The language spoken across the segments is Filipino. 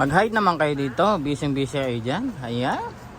Mag-hide naman kayo dito. Busy-busy kayo dyan. Ayan.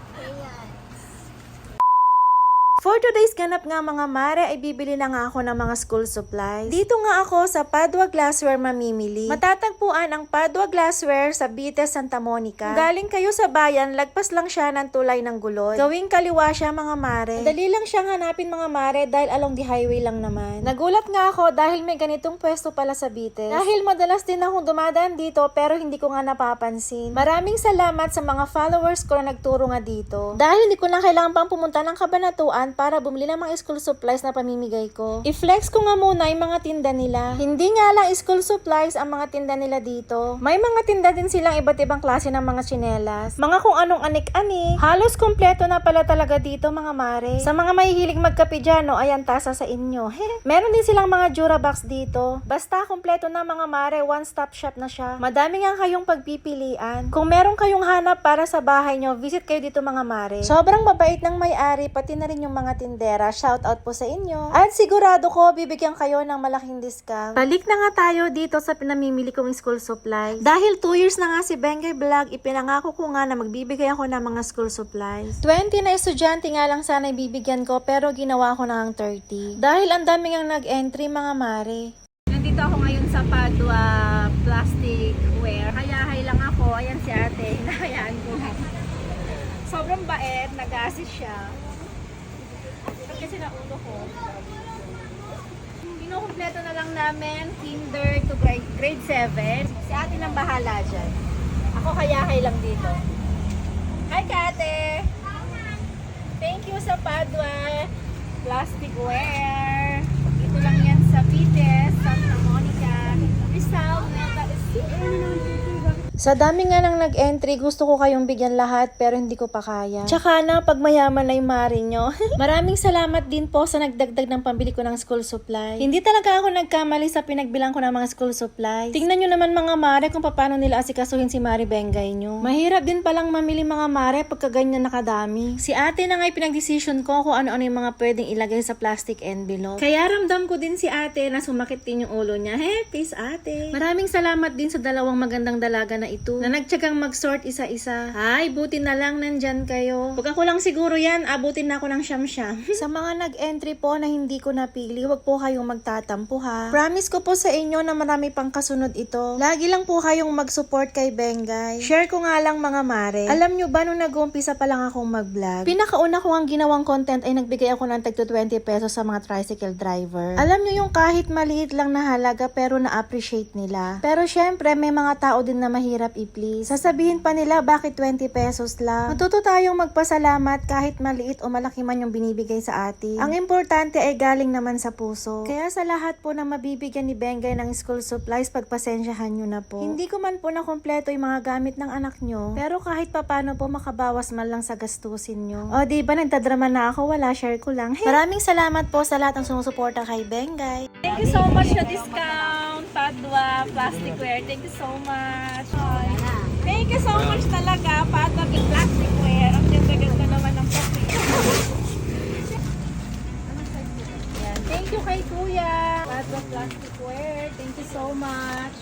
For today's ganap nga mga mare ay bibili na nga ako ng mga school supplies. Dito nga ako sa Padua Glassware mamimili. Matatagpuan ang Padua Glassware sa Bites, Santa Monica. Galing kayo sa bayan, lagpas lang siya ng tulay ng gulod. Gawing kaliwa siya mga mare. Dali lang siyang hanapin mga mare dahil along the highway lang naman. Nagulat nga ako dahil may ganitong pwesto pala sa Bites. Dahil madalas din akong dumadaan dito pero hindi ko nga napapansin. Maraming salamat sa mga followers ko na nagturo nga dito. Dahil hindi ko na kailangan pang pumunta ng kabanatuan para bumili ng mga school supplies na pamimigay ko. I-flex ko nga muna yung mga tinda nila. Hindi nga lang school supplies ang mga tinda nila dito. May mga tinda din silang iba't ibang klase ng mga tsinelas. Mga kung anong anik-anik. Halos kompleto na pala talaga dito mga mare. Sa mga mahihilig magkape dyan, no, ayan tasa sa inyo. Meron din silang mga Durabox dito. Basta kompleto na mga mare, one-stop shop na siya. Madami nga kayong pagpipilian. Kung meron kayong hanap para sa bahay nyo, visit kayo dito mga mare. Sobrang mabait ng may-ari, pati na rin yung mga tindera. Shout out po sa inyo. At sigurado ko, bibigyan kayo ng malaking discount. Balik na nga tayo dito sa pinamimili kong school supplies. Dahil 2 years na nga si Bengay Vlog, ipinangako ko nga na magbibigay ako ng mga school supplies. 20 na estudyante nga lang sana ibibigyan ko, pero ginawa ko na ang 30. Dahil ang dami nga nag-entry mga mare. Nandito ako ngayon sa Padua Plastic Wear. Hayahay lang ako. Ayan si ate. Hinahayaan ko. Sobrang bait. Nag-assist siya. Kasi na ulo ko. Kinukumpleto na lang namin kinder to grade, grade 7. Si ate nang bahala dyan. Ako hayahay lang dito. Hi, Kate! Thank you sa Padua Plastic Wear. Dito lang yan sa Vites, Santa Monica, Rizal, Nueva Ecija. Sa dami nga nang nag-entry, gusto ko kayong bigyan lahat pero hindi ko pa kaya. Tsaka na, pag mayaman na yung mari nyo. Maraming salamat din po sa nagdagdag ng pambili ko ng school supply. Hindi talaga ako nagkamali sa pinagbilang ko ng mga school supplies. Tingnan nyo naman mga mare kung paano nila asikasuhin si Mari Bengay nyo. Mahirap din palang mamili mga mare pagka ganyan nakadami. Si ate na nga pinag-decision ko kung ano-ano yung mga pwedeng ilagay sa plastic envelope. Kaya ramdam ko din si ate na sumakit din yung ulo niya. He, peace ate. Maraming salamat din sa dalawang magandang dalaga na ito na nagtsagang mag-sort isa-isa. Ay, buti na lang nandyan kayo. Pag ako lang siguro yan, abutin na ako ng siyam-siyam. sa mga nag-entry po na hindi ko napili, wag po kayong magtatampo ha. Promise ko po sa inyo na marami pang kasunod ito. Lagi lang po kayong mag-support kay Bengay. Share ko nga lang mga mare. Alam nyo ba nung nag-umpisa pa lang akong mag-vlog? Pinakauna ko ang ginawang content ay nagbigay ako ng tag 20 pesos sa mga tricycle driver. Alam nyo yung kahit maliit lang na halaga pero na-appreciate nila. Pero syempre may mga tao din na mahirap i-please. Sasabihin pa nila bakit 20 pesos lang. Matuto tayong magpasalamat kahit maliit o malaki man yung binibigay sa atin. Ang importante ay galing naman sa puso. Kaya sa lahat po na mabibigyan ni Bengay ng school supplies, pagpasensyahan nyo na po. Hindi ko man po na kompleto yung mga gamit ng anak nyo, pero kahit papano po makabawas man lang sa gastusin nyo. O di ba nagdadrama na ako, wala share ko lang. Maraming salamat po sa lahat ng sumusuporta kay Bengay. Thank you so much sa discount, Padua Plastic Wear. Thank you so much. Thank you so much talaga, Padua Plastic Wear. Ang ganda-ganda naman ng plastic. Thank you kay Kuya. Padua Plastic Wear. Thank you so much.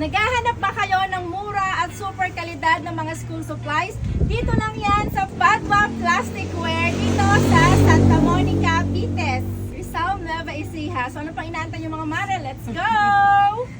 Naghahanap ba kayo ng mura at super kalidad ng mga school supplies? Dito lang yan sa Padua Plastic Wear dito sa Santa Monica, Vites. Ecija. So ano pang inaantay yung mga mare? Let's go!